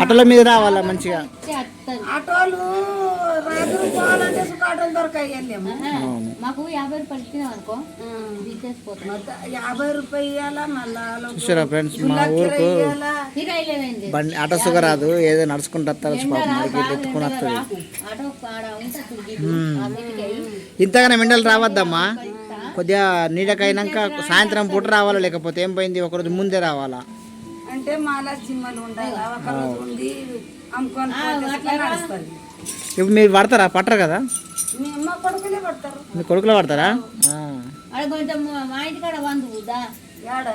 ఆటోల మీద రావాలా మంచిగా? వచ్చి వస్తారు ఆటోలు రాత్రి పోవాలంటే సుఖ ఆటోలు దొరకాయి వెళ్ళాము అవును. మాకు యాభై రూపాయలు ఇచ్చినాం అనుకో తీసేసిపోతాం మొత్తం యాభై రూపాయలు ఇవ్వాలా మళ్ళా చూసారా ఫ్రెండ్స్ మా ఊరుకు బండి ఆటో సుగ రాదు ఏదో నడుచుకుంటూ వస్తారు పాపం మనకి ఇల్లు ఎత్తుకుని వస్తుంది. రాకు. ఆటో ఆడ ఉంటుంది గిడ్డు. ఆ మీదికి ఇంతగానే మెండలు రావద్దమ్మా. కొద్దిగా నీడకైనాక సాయంత్రం పూట రావాలా లేకపోతే ఏం పోయింది ఒకరోజు ముందే రావాలా? అంటే మాలా చిమ్మలు ఉండాలి ఒక రోజు ఉండి అమ్ముకొని నడుస్తుంది. ఇప్పుడు మీరు పడతారా? పట్టరు కదా? మీ అమ్మ కొడుకులే పడతారు. మీ కొడుకులో పడతారా? కొంచెం మా ఏడ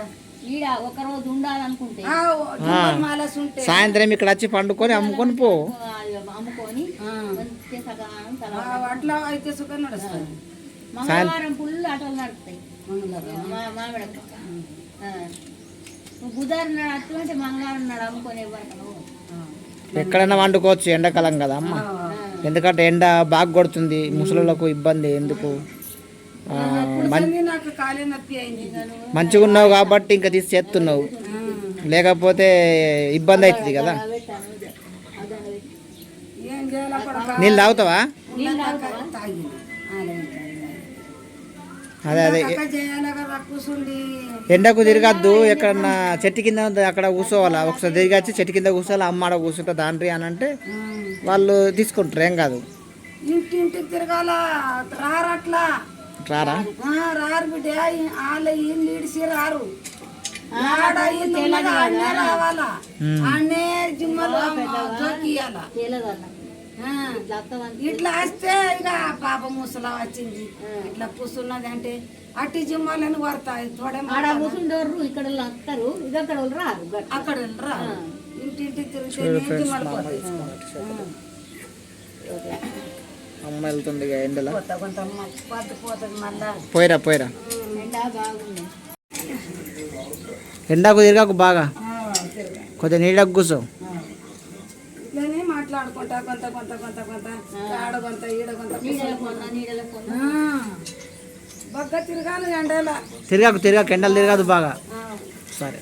ఈడ ఒక రోజు ఉండాలనుకుంటే. మాలసి ఉంటే. సాయంత్రం ఇక్కడ వచ్చి పండుకొని అమ్ముకొని పో. అమ్ముకొని అట్లా అయితే సుఖ నడుస్తుంది. మంగళవారం ఫుల్ ఆటోలు నడుస్తాయి మంగళవారం. మా మామిడ బుధవారం నాడు అట్లంటే మంగళవారం నాడు అమ్ముకొని ఇవ్వను ఎక్కడైనా వండుకోవచ్చు ఎండాకాలం కదా అమ్మ. ఎందుకంటే ఎండ బాగా కొడుతుంది ముసలులకు ఇబ్బంది ఎందుకు? మంచిగా ఉన్నావు కాబట్టి ఇంకా తీసి చేస్తున్నావు లేకపోతే ఇబ్బంది అవుతుంది కదా. నీళ్ళు తాగుతావా? తాగి అదే అదే. ఎండకు తిరగద్దు ఎక్కడన్నా చెట్టు కింద అక్కడ కూర్చోవాలా ఒకసారి తిరిగచ్చి చెట్టు కింద కూర్చోవాలి అమ్మ ఆడ కూర్చుంటా దాంట్రీ అని అంటే వాళ్ళు తీసుకుంటారు ఏం కాదు. ఇంటింటికి తిరగాల? రారట్లా? రారా? రారు బిడ్డ వాళ్ళ ఇల్లు ఇడిసి రారు. రావాలా? జిమ్మలు జోకియాల ఇట్లా వస్తే ఇక పాప ముసలా వచ్చింది. ఇట్లా కూర్చున్నది అంటే అట్టి జిమ్మాలని పడతాయి తోడే ఆడ కూర్చుండోర్రు ఇక్కడ వస్తారు ఇది అక్కడ రారు. అక్కడ రా ఇంటింటికి తిరిగితే జిమ్మలు పోతాయి అమ్మ వెళ్తుంది ఎండలో. పోతా కొంత పొద్దు పోతుంది మళ్ళా. పోయిరా పోయిరా. ఎండ బాగుంది. ఎండకు తిరగకు బాగా. కొద్దిగా నీడకు కూర్చో. ಮಾಡ್ಕೊಂತ ಕೊಂತ ಕೊಂತ ಕೊಂತ ಕೊಂತ ಆಡೋಗಂತ ಈಡೋಗಂತ ಬಗ್ಗ ತಿರ್ಗಾನು ಎಂಡಲ್ಲ ತಿರ್ಗಾಕು ತಿರ್ಗಾಕು ಕೆಂಡಲ್ ತಿರ್ಗಾದು ಭಾಗ. ಸರಿ.